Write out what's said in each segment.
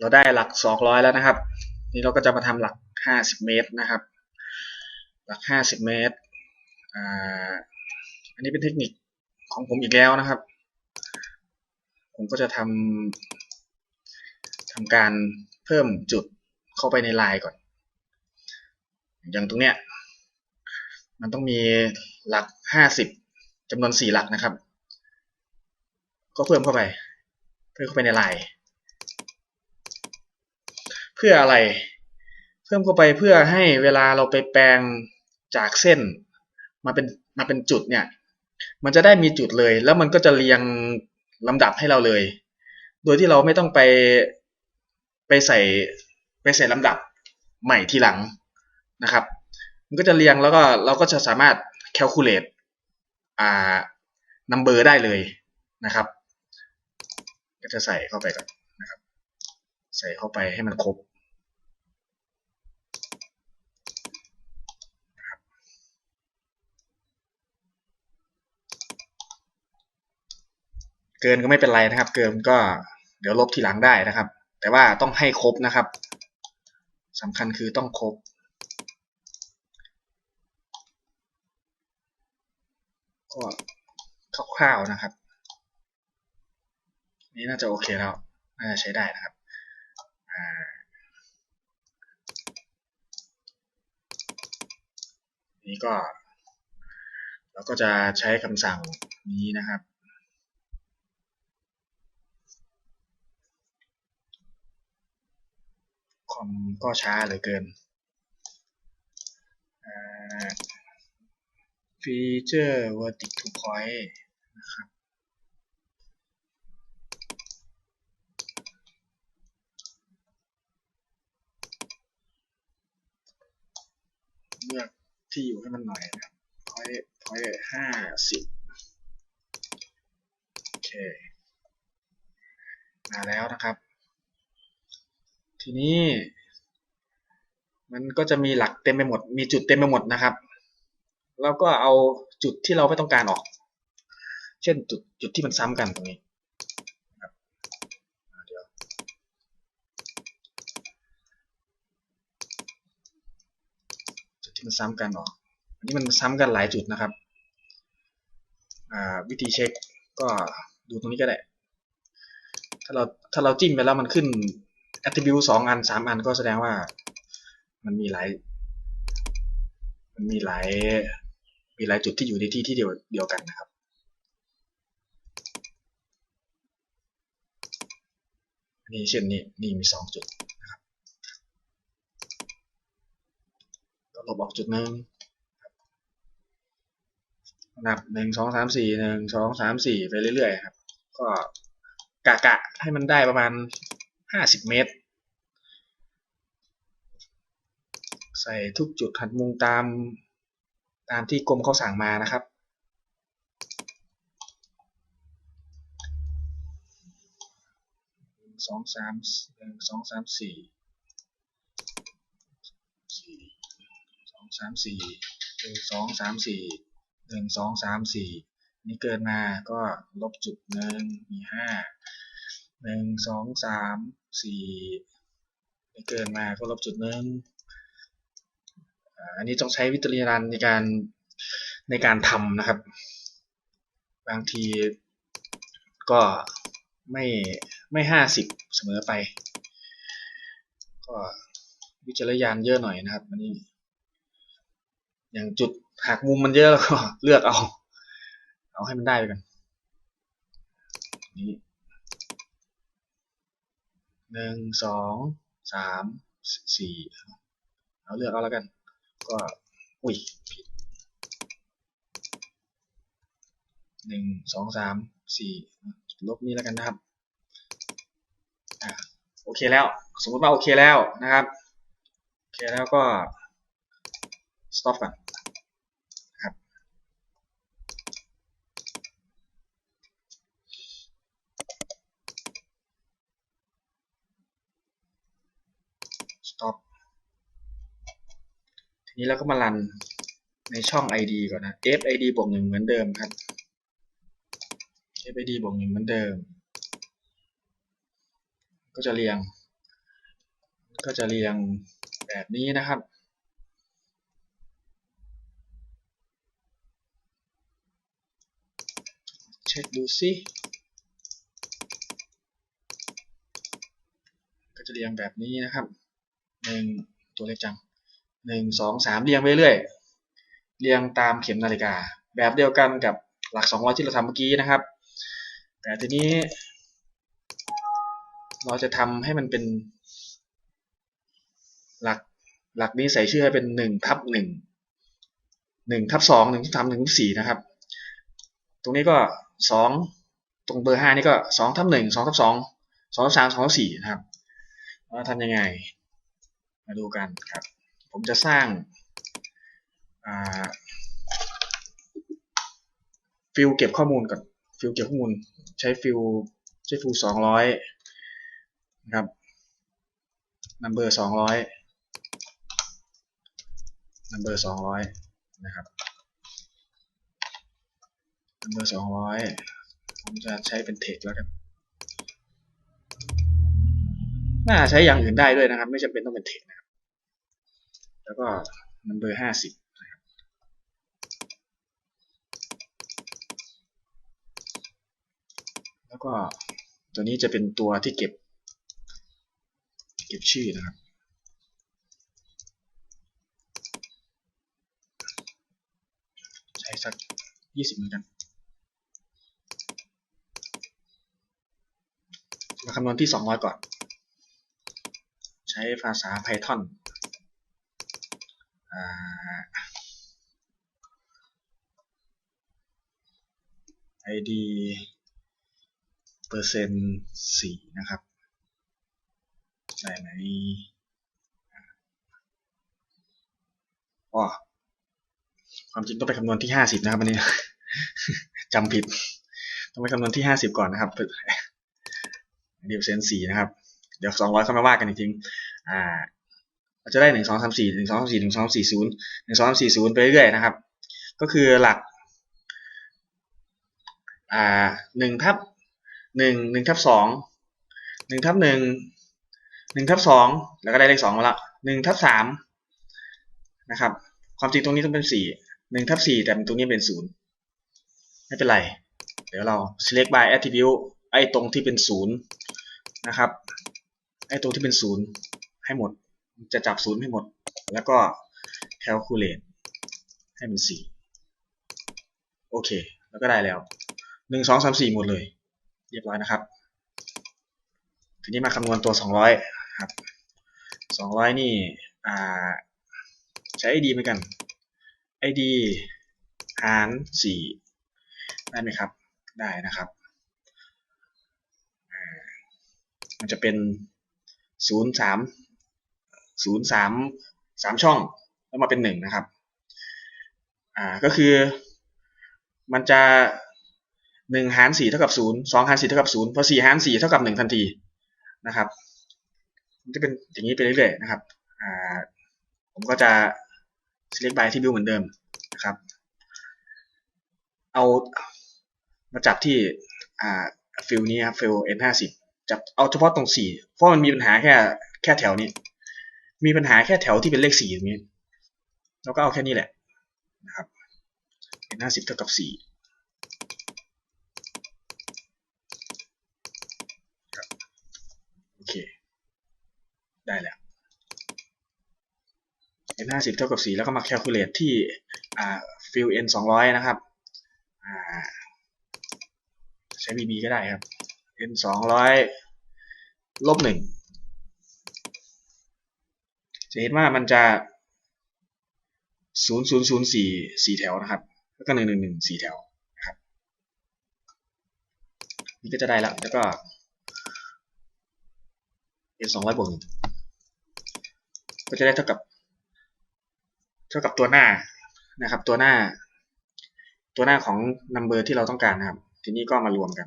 เราได้หลักสองร้อยแล้วนะครับ นี่เราก็จะมาทำหลักห้าสิบเมตรนะครับ หลักห้าสิบเมตรอ่าอันนี้เป็นเทคนิคของผมอีกแล้วนะครับ ผมก็จะทำทำการเพิ่มจุดเข้าไปในลายก่อน อย่างตรงเนี้ยมันต้องมีหลักห้าสิบจำนวนสี่หลักนะครับ ก็เพิ่มเข้าไป เพิ่มเข้าไปในลาย พื่ออะไร เพิ่มเข้าไปเพื่อให้เวลาเราไปแปลงจากเส้น มาเป็นมาเป็นจุดเนี่ย มันจะได้มีจุดเลย แล้วมันก็จะเรียงลำดับให้เราเลย โดยที่เราไม่ต้องไปไปใส่ไปใส่ลำดับใหม่ทีหลังนะครับ มันก็จะเรียงแล้วก็เราก็จะสามารถ calculate อ่า number ได้เลยนะครับ ก็จะใส่เข้าไปก่อนนะครับ ใส่เข้าไปให้มันครบ เกินก็ไม่เป็นไรนะครับ เกินก็เดี๋ยวลบทีหลังได้นะครับ แต่ว่าต้องให้ครบนะครับสำคัญคือต้องครบ ก็คร่าวๆนะครับ นี่น่าจะโอเคแล้วน่าจะใช้ได้นะครับนี่ก็ เราก็จะใช้คำสั่งนี้นะครับค อมก็ช้าเหลือเกินฟีเจอร์ vertic to point นะครับเลือกที่อยู่ให้มันหน่อยนะครับ point point ห้าสิบโอเค มาแล้วนะครับ ทีนี้ มันก็จะมีหลักเต็มไปหมด มีจุดเต็มไปหมดนะครับ แล้วก็เอาจุดที่เราไม่ต้องการออก เช่นจุดจุดที่มันซ้ำกันตรงนี้ครับเดี๋ยวจุดที่มันซ้ำกันออกอันนี้มันซ้ำกันหลายจุดนะครับ วิธีเช็คก็ดูตรงนี้ก็ได้ ถ้าเราถ้าเราจิ้มไปแล้วมันขึ้น attribute สองอันสามอันก็แสดงว่า มันมีหลาย มันมีหลาย มีหลายจุดที่อยู่ในที่ที่เดียวเดียวกันนะครับนี่เช่นนี้นี่มีสองจุดนะครับก็ลบออกจุดหนึ่งนับหนึ่งสองสามสี่หนึ่งสองสามสี่ไปเรื่อยๆครับ ก็กะกะให้มันได้ประมาณ ห้าสิบเมตร ใส่ทุกจุดหัดมุงตามตามที่กรมเขาสั่งมานะครับ สองสามหนึ่งสองสามสี่สี่สองสามสี่หนึ่งสองสามสี่หนึ่งสองสามสี่นี่เกินมาก็ลบจุดหนึ่งมีห้า หนึ่งสองสามสี่นี่เกินมาก็ลบจุดหนึ่งอันนี้ต้องใช้วิจารณญาณในการในการทำนะครับ บางทีก็ไม่ไม่ห้าสิบเสมอไป ก็วิจารณญาณเยอะหน่อยนะครับอันนี้ อย่างจุดหักมุมมันเยอะแล้วก็เลือกเอา เอาให้มันได้ไปกันนี้ หนึ่งสองสามสี่เอาเลือกเอาแล้วกัน ก็อุ้ยผิดหนึ่งสองสามสี่ลบนี้แล้วกันนะครับอ่าโอเคแล้ว สมมติว่าโอเคแล้วนะครับ โอเคแล้วก็ stop ก่อนนะครับ stop ที นี้เราก็มารันในช่อง id ก่อนนะ f id บวกหนึ่งเหมือนเดิมครับ f id บวกหนึ่งเหมือนเดิม ก็จะเรียง ก็จะเรียงแบบนี้นะครับ เช็คดูซิก็จะเรียงแบบนี้นะครับหนึ่งตัวเลขจัง หนึ่งสองสามเรียงไปเรื่อยเรียงตามเข็มนาฬิกา แบบเดียวกันกับหลักสองร้อยที่เราทำเมื่อกี้นะครับ แต่ทีนี้ เราจะทำให้มันเป็น หลักหลักนี้ใส่ชื่อให้เป็นหนึ่งทับหนึ่งหนึ่งทับสองหนึ่งทับสามหนึ่งทับสี่นะครับ ตรงนี้ก็สองตรงเบอร์ห้านี่ก็สองทับหนึ่งสองทับสองสองทับสามสองทับสี่นะครับว่าทำยังไง มาดูกันครับ ผมจะสร้างฟิลเก็บข้อมูลก่อนฟิลเก็บข้อมูลใช้ฟิลใช้ฟิลสองร้อยนะครับ number สองร้อย number สองร้อยนะครับ number สองร้อยผมจะใช้เป็น text แล้วกันน่าใช้อย่างอื่นได้ด้วยนะครับ ไม่จำเป็นต้องเป็น text นะครับ แล้วก็ number ห้าสิบนะครับแล้วก็ตัวนี้จะเป็นตัวที่เก็บ เก็บชื่อนะครับใช้สักยี่สิบเหมือนกันมาคำนวณที่สองร้อยก่อน ใช้ภาษา Python id เปอร์เซ็นต์สี่นะครับได้ไหมอ๋อความจริงต้องไปคำนวณที่ห้าสิบนะครับอันนี้จำผิด ต้องไปคำนวณที่ห้าสิบก่อนนะครับเดี๋ยวเซนสี่นะครับ เดี๋ยวสองร้อยเข้ามาว่ากันอีกทีอ่า เราจะได้หนึ่งสองสามสี่หนึ่งสองสามสี่หนึ่งสองสี่ศูนย์หนึ่งสองสามสี่ศูนย์ไปเรื่อยๆนะครับ ก็คือหลักอ่าหนึ่งทับหนึ่งหนึ่งทับสองหนึ่งทับหนึ่งหนึ่งทับสองแล้วก็ได้เลขสองมาละหนึ่งทับสามนะครับ ความจริงตรงนี้ต้องเป็นสี่หนึ่งทับสี่แต่ตรงนี้เป็นศูนย์ไม่เป็นไร เดี๋ยวเรา select by attribute ไอ้ตรงที่เป็นศูนย์นะครับ ไอ้ตรงที่เป็นศูนย์ให้หมด จะจับศูนย์ให้หมด แล้วก็ calculate ให้มันสี่โอเค แล้วก็ได้แล้วหนึ่งสองสามสี่หมดเลย เรียบร้อยนะครับ ทีนี้มาคำนวณตัวสองร้อยครับสองร้อยนี่ใช้ id เหมือนกัน id หารสี่ได้ไหมครับ ได้นะครับมันจะเป็นศูนย์สาม ศูนย์สามสามช่อง แล้วมาเป็นหนึ่งนะครับ อ่าก็คือมันจะหนึ่งหารสี่เท่ากับศูนย์สองหารสี่เท่ากับศูนย์พอสี่หารสี่เท่ากับหนึ่งทันทีนะครับ มันจะเป็นอย่างนี้ไปเรื่อยๆนะครับ อ่าผมก็จะ select by attribute เหมือนเดิมนะครับ เอามาจับที่อ่าฟิลนี้ครับฟิล n50 จับเอาเฉพาะตรงสี่เพราะมันมีปัญหาแค่แค่แถวนี้ มีปัญหาแค่แถวที่เป็นเลขสี่ตรงนี้แล้วก็เอาแค่นี้แหละนะครับ n50 เท่ากับสี่โอเค ได้แล้ว n ห้าสิบเท่ากับสี่แล้วก็มา calculate ที่อ่า fill n สองร้อยนะครับ ใช้ bb ก็ได้ครับ n สองร้อยลบหนึ่ง จะเห็นว่ามันจะศูนย์ศูนย์ศูนย์สี่สี่แถวนะครับ แล้วก็หนึ่งหนึ่งหนึ่งสี่แถวนะครับ นี่ก็จะได้แล้ว แล้วก็ n สองร้อยบวกหนึ่งก็จะได้เท่ากับ เท่ากับตัวหน้านะครับ ตัวหน้า ตัวหน้าของ number ที่เราต้องการนะครับ ทีนี้ก็มารวมกัน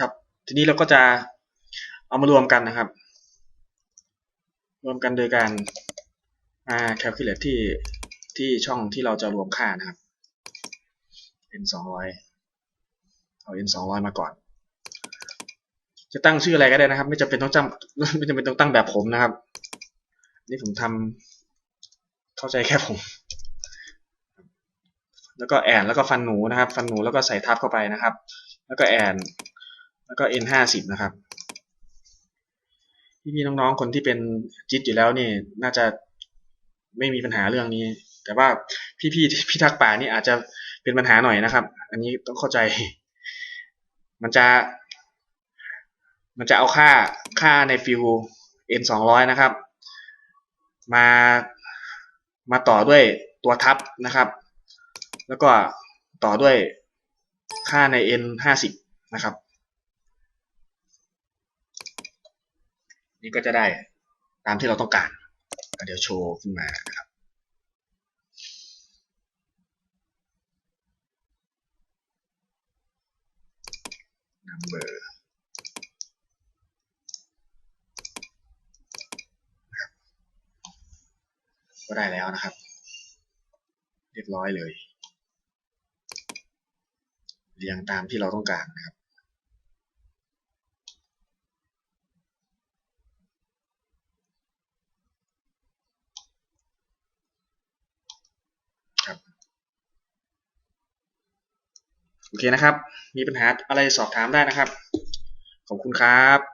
ครับ ทีนี้เราก็จะเอามารวมกันนะครับ รวมกันโดยการมา calculate ที่ที่ช่องที่เราจะรวมค่านะครับ n สองร้อยเอา n สองร้อยมาก่อน จะตั้งชื่ออะไรก็ได้นะครับ ไม่จำเป็นต้องจำไม่จำเป็นต้องตั้งแบบผมนะครับ นี่ผมทำเข้าใจแค่ผม แล้วก็แอนแล้วก็ฟันหนูนะครับ ฟันหนูแล้วก็ใส่ทับเข้าไปนะครับ แล้วก็แอนแล้วก็ n ห้าสิบนะครับ พี่ๆน้องๆคนที่เป็นจิตอยู่แล้วนี่ น่าจะไม่มีปัญหาเรื่องนี้ แต่ว่าพี่ๆที่พิทักษ์ป่านี่อาจจะเป็นปัญหาหน่อยนะครับ อันนี้ต้องเข้าใจ มันจะ มันจะเอาค่าค่าในฟิล n สองร้อยนะครับ มามาต่อด้วยตัวทับนะครับ แล้วก็ต่อด้วยค่าใน n ห้าสิบนะครับ นี่ก็จะได้ตามที่เราต้องการ เดี๋ยวโชว์ขึ้นมานะครับ number ก็ได้แล้วนะครับ เรียบร้อยเลย เรียงตามที่เราต้องการนะครับ โอเคนะครับ มีปัญหาอะไรสอบถามได้นะครับ ขอบคุณครับ